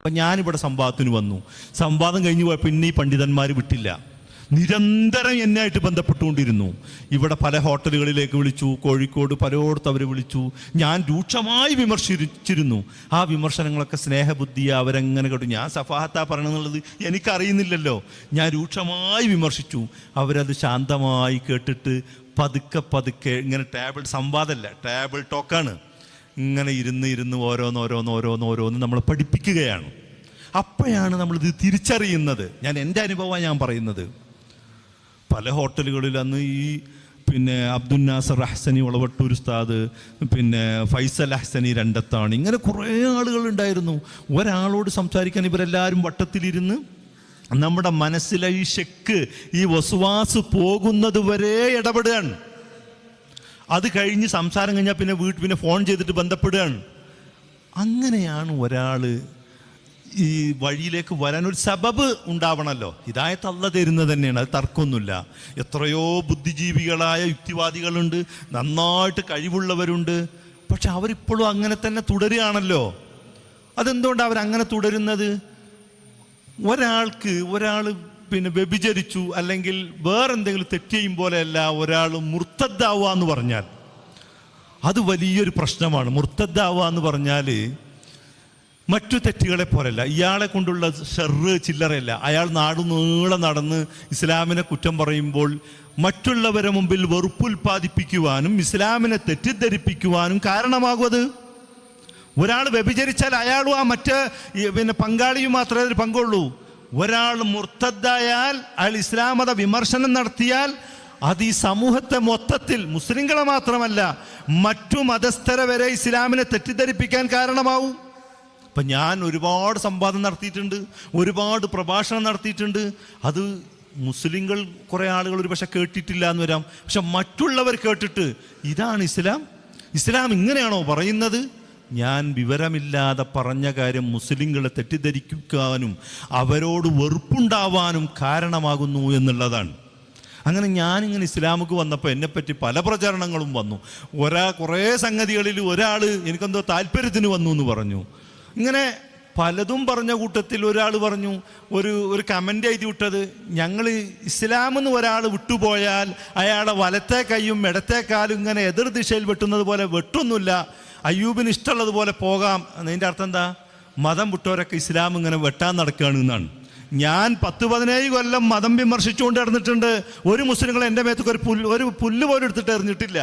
അപ്പം ഞാനിവിടെ സംവാദത്തിന് വന്നു. സംവാദം കഴിഞ്ഞു പോയ പിന്നെ ഈ പണ്ഡിതന്മാർ വിട്ടില്ല. നിരന്തരം എന്നെയായിട്ട് ബന്ധപ്പെട്ടുകൊണ്ടിരുന്നു. ഇവിടെ പല ഹോട്ടലുകളിലേക്ക് വിളിച്ചു കോഴിക്കോട് പലയിടത്ത് അവർ വിളിച്ചു. ഞാൻ രൂക്ഷമായി വിമർശിച്ചിരുന്നു. ആ വിമർശനങ്ങളൊക്കെ സ്നേഹബുദ്ധി അവരെങ്ങനെ കേട്ടു. ഞാൻ സഫാഹത്ത പറയണമെന്നുള്ളത് എനിക്കറിയുന്നില്ലല്ലോ. ഞാൻ രൂക്ഷമായി വിമർശിച്ചു. അവരത് ശാന്തമായി കേട്ടിട്ട് പതുക്കെ പതുക്കെ ഇങ്ങനെ ടേബിൾ സംവാദമല്ല ടേബിൾ ടോക്കാണ് ഇങ്ങനെ ഇരുന്ന് ഇരുന്ന് ഓരോന്ന് ഓരോന്ന് ഓരോന്ന് ഓരോന്ന് നമ്മൾ പഠിപ്പിക്കുകയാണ്. അപ്പോഴാണ് നമ്മളിത് തിരിച്ചറിയുന്നത്. ഞാൻ എന്റെ അനുഭവമാണ് ഞാൻ പറയുന്നത്. പല ഹോട്ടലുകളിൽ അന്ന് ഈ പിന്നെ അബ്ദുൽ നാസർ അഹ്സനി ഉളവട്ടൂർ ഉസ്താദ് പിന്നെ ഫൈസൽ അഹ്സനി രണ്ടത്താണ്. ഇങ്ങനെ കുറേ ആളുകൾ ഉണ്ടായിരുന്നു. ഒരാളോട് സംസാരിക്കാൻ ഇവരെല്ലാവരും വട്ടത്തിലിരുന്ന് നമ്മുടെ മനസ്സിലെ ഈ ഷെക്ക് ഈ വസുവാസ് പോകുന്നത് വരെ ഇടപെടുകയാണ്. അത് കഴിഞ്ഞ് സംസാരം കഴിഞ്ഞാൽ പിന്നെ വീട്ടിൽ പിന്നെ ഫോൺ ചെയ്തിട്ട് ബന്ധപ്പെടുകയാണ്. അങ്ങനെയാണ് ഒരാൾ ഈ വഴിയിലേക്ക് വരാൻ ഒരു സബബ് ഉണ്ടാവണമല്ലോ ഹിദായത്ത് അല്ല തരുന്നത് തന്നെയാണ് അത് തർക്കമൊന്നുമില്ല. എത്രയോ ബുദ്ധിജീവികളായ യുക്തിവാദികളുണ്ട് നന്നായിട്ട് കഴിവുള്ളവരുണ്ട്. പക്ഷെ അവരിപ്പോഴും അങ്ങനെ തന്നെ തുടരുകയാണല്ലോ. അതെന്തുകൊണ്ടാണ് അവരങ്ങനെ തുടരുന്നത്? ഒരാൾക്ക് ഒരാൾ പിന്നെ വ്യഭിചരിച്ചു അല്ലെങ്കിൽ വേറെന്തെങ്കിലും തെറ്റ് ചെയ്യും പോലെയല്ല ഒരാൾ മുർത്തദ്ദാവുക എന്ന് പറഞ്ഞാൽ. അത് വലിയൊരു പ്രശ്നമാണ്. മുർത്തദ്ദാവുക എന്ന് പറഞ്ഞാൽ മറ്റു തെറ്റുകളെ പോലെയല്ല. ഇയാളെ കൊണ്ടുള്ള ഷെറ് ചില്ലറയല്ല. അയാൾ നാട് നീളെ നടന്ന് ഇസ്ലാമിനെ കുറ്റം പറയുമ്പോൾ മറ്റുള്ളവരെ മുമ്പിൽ വെറുപ്പുൽപാദിപ്പിക്കുവാനും ഇസ്ലാമിനെ തെറ്റിദ്ധരിപ്പിക്കുവാനും കാരണമാകും അത് ഒരാൾ വ്യഭിചരിച്ചാൽ അയാളും ആ മറ്റേ പിന്നെ പങ്കാളിയും മാത്രമേ അതിൽ പങ്കുള്ളൂ. ഒരാൾ മുർത്തദ്ദായാൽ അയാൾ ഇസ്ലാം മത വിമർശനം നടത്തിയാൽ അത് ഈ സമൂഹത്തെ മൊത്തത്തിൽ മുസ്ലിങ്ങളെ മാത്രമല്ല മറ്റു മതസ്ഥരെ വരെ ഇസ്ലാമിനെ തെറ്റിദ്ധരിപ്പിക്കാൻ കാരണമാവും. അപ്പം ഞാൻ ഒരുപാട് സംവാദം നടത്തിയിട്ടുണ്ട് ഒരുപാട് പ്രഭാഷണം നടത്തിയിട്ടുണ്ട്. അത് മുസ്ലിങ്ങൾ കുറേ ആളുകൾ ഒരു പക്ഷെ കേട്ടിട്ടില്ല എന്ന് വരാം. പക്ഷെ മറ്റുള്ളവർ കേട്ടിട്ട് ഇതാണ് ഇസ്ലാം? ഇസ്ലാം ഇങ്ങനെയാണോ പറയുന്നത്? ഞാൻ വിവരമില്ലാതെ പറഞ്ഞ കാര്യം മുസ്ലിങ്ങളെ തെറ്റിദ്ധരിക്കാനും അവരോട് വെറുപ്പുണ്ടാവാനും കാരണമാകുന്നു എന്നുള്ളതാണ്. അങ്ങനെ ഞാനിങ്ങനെ ഇസ്ലാമുക്ക് വന്നപ്പോൾ എന്നെപ്പറ്റി പല പ്രചരണങ്ങളും വന്നു. ഒരാ കുറേ സംഗതികളിൽ ഒരാൾ എനിക്കെന്തോ താല്പര്യത്തിന് വന്നു എന്ന് പറഞ്ഞു. ഇങ്ങനെ പലതും പറഞ്ഞ കൂട്ടത്തിൽ ഒരാൾ പറഞ്ഞു ഒരു ഒരു കമന്റ് എഴുതി വിട്ടത് ഞങ്ങൾ ഇസ്ലാമെന്ന് ഒരാൾ വിട്ടുപോയാൽ അയാളെ വലത്തെ കൈയും ഇടത്തെ കാലും ഇങ്ങനെ എതിർ ദിശയിൽ വെട്ടുന്നത് പോലെ വെട്ടൊന്നുമില്ല. അയ്യൂബിന് ഇഷ്ടമുള്ളതുപോലെ പോകാം. എന്നതിന്റെ അർത്ഥം എന്താ? മതം വിട്ടവരൊക്കെ ഇസ്ലാം ഇങ്ങനെ വെട്ടാൻ നടക്കുകയാണ് എന്നാണ്. ഞാൻ പത്ത് പതിനേഴ് കൊല്ലം മതം വിമർശിച്ചുകൊണ്ട് നടന്നിട്ടുണ്ട്. ഒരു മുസ്ലിങ്ങൾ എന്റെ മേത്തൊക്കെ ഒരു പുല്ല് ഒരു പുല്ല് പോലും എടുത്തിട്ട് എറിഞ്ഞിട്ടില്ല.